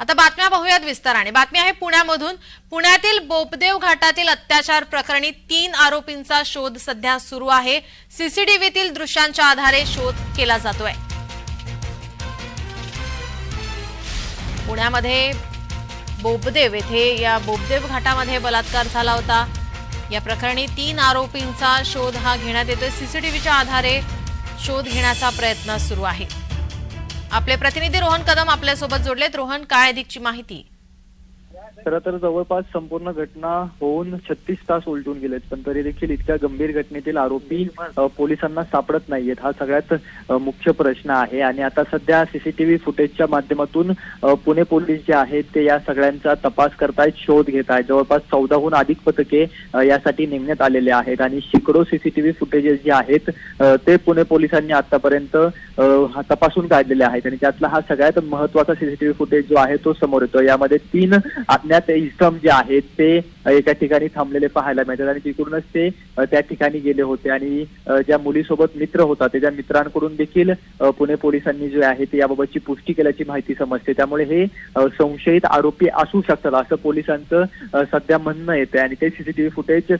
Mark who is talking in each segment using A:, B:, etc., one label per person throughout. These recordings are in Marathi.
A: आता बातम्या पाहूयात विस्ताराने. बातमी आहे पुण्यामधून. पुण्यातील बोपदेव घाटातील अत्याचार प्रकरणी तीन आरोपींचा शोध सध्या सुरू आहे. सीसीटीव्हीतील दृश्यांच्या आधारे शोध केला जातोय. पुण्यामध्ये बोबदेव येथे या बोपदेव घाटामध्ये बलात्कार झाला होता. या प्रकरणी तीन आरोपींचा शोध हा घेण्यात येतोय. सीसीटीव्हीच्या आधारे शोध घेण्याचा प्रयत्न सुरू आहे. आपले प्रतिनिधी रोहन कदम आपल्यासोबत जोडलेत. रोहन काय अधिकची माहिती?
B: खरं तर जवळपास संपूर्ण घटना होऊन छत्तीस तास उलटून गेलेत. पण तरी देखील इतक्या गंभीर घटनेतील आरोपी पोलिसांना सापडत नाहीयेत. हा सगळ्यात मुख्य प्रश्न आहे. आणि आता सध्या सीसीटीव्ही फुटेजच्या माध्यमातून पुणे पोलीस जे आहेत ते या सगळ्यांचा तपास करतायत शोध घेत आहेत जवळपास चौदाहून अधिक पथके यासाठी नेमण्यात आलेले आहेत. आणि शेकडो सीसीटीव्ही फुटेजेस जे आहेत ते पुणे पोलिसांनी आतापर्यंत तपासून काढलेले आहेत. आणि त्यातला हा सगळ्यात महत्त्वाचा सीसीटीव्ही फुटेज जो आहे तो समोर येतो. यामध्ये तीन अज्ञात इसम जे आहेत ते एका ठिकाणी थांबलेले पाहायला मिळतात आणि तिकडूनच ते त्या ठिकाणी गेले होते. आणि ज्या मुलीसोबत मित्र होता त्याच्या मित्रांकडून देखील पुणे पोलिसांनी जे आहे ते याबाबतची पुष्टी केल्याची माहिती समजते. त्यामुळे हे संशयित आरोपी असू शकतात असं पोलिसांचं सध्या म्हणणं येतं आणि ते सीसीटीव्ही फुटेज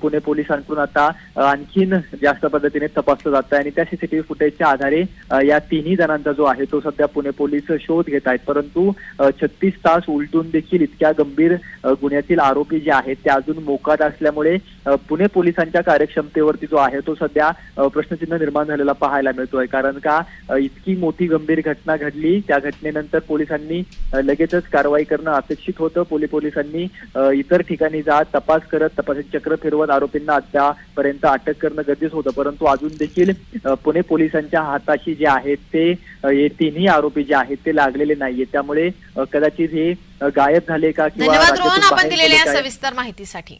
B: पुणे पोलिसांकडून आता आणखीन जास्त पद्धतीने तपासलं आहे. आणि त्या सीसीटीव्ही फुटेजच्या आधारे या तिन्ही जणांचा जो आहे तो सध्या पुणे पोलीस शोध घेत आहेत. परंतु छत्तीस तास उलटून देखील इतक्या गंभीर गुन्ह्यातील आरोपी जे आहेत त्या अजून मोकाट असल्यामुळे पुणे पोलिसांच्या कार्यक्षमतेवरती जो आहे तो सध्या प्रश्नचिन्ह निर्माण झालेला पाहायला मिळतोय. कारण का इतकी मोठी गंभीर घटना घडली त्या घटनेनंतर पोलिसांनी लगेचच कारवाई करणं अपेक्षित होतं. पोलीस पोलिसांनी इतर ठिकाणी जात तपास करत तपासाची चक्र फिरवत आरोपींना आतापर्यंत अटक करणं गरजेचं होतं. परंतु अजून देखील पुणे पोलिसांच्या हाताशी जे आहेत ते तिन्ही आरोपी जे आहेत ते लागलेले नाहीये त्यामुळे कदाचित हे गायब झाले का किंवा
A: धन्यवाद रोहन आपण दिलेल्या? सविस्तर माहितीसाठी